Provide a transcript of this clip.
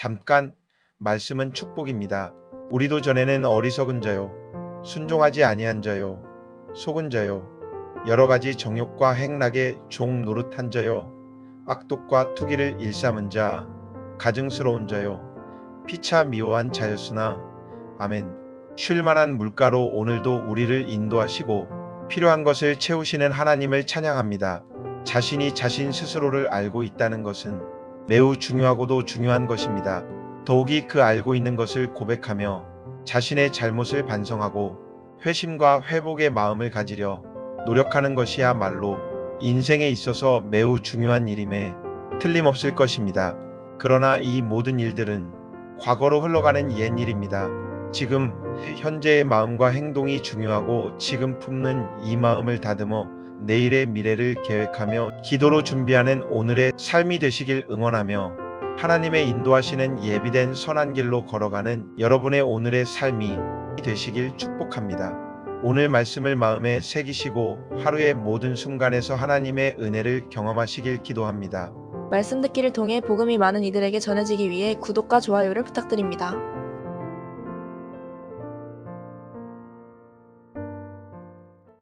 잠깐 말씀은 축복입니다. 우리도 전에는 어리석은 자요, 순종하지 아니한 자요, 속은 자요, 여러 가지 정욕과 행락에 종 노릇한 자요, 악독과 투기를 일삼은 자, 가증스러운 자요, 피차 미워한 자였으나, 아멘. 쉴만한 물가로 오늘도 우리를 인도하시고 필요한 것을 채우시는 하나님을 찬양합니다. 자신이 자신 스스로를 알고 있다는 것은 매우 중요하고도 중요한 것입니다. 더욱이 그 알고 있는 것을 고백하며 자신의 잘못을 반성하고 회심과 회복의 마음을 가지려 노력하는 것이야말로 인생에 있어서 매우 중요한 일임에 틀림없을 것입니다. 그러나 이 모든 일들은 과거로 흘러가는 옛 일입니다. 지금 현재의 마음과 행동이 중요하고 지금 품는 이 마음을 다듬어 내일의 미래를 계획하며 기도로 준비하는 오늘의 삶이 되시길 응원하며 하나님의 인도하시는 예비된 선한 길로 걸어가는 여러분의 오늘의 삶이 되시길 축복합니다. 오늘 말씀을 마음에 새기시고 하루의 모든 순간에서 하나님의 은혜를 경험하시길 기도합니다. 말씀 듣기를 통해 복음이 많은 이들에게 전해지기 위해 구독과 좋아요를 부탁드립니다.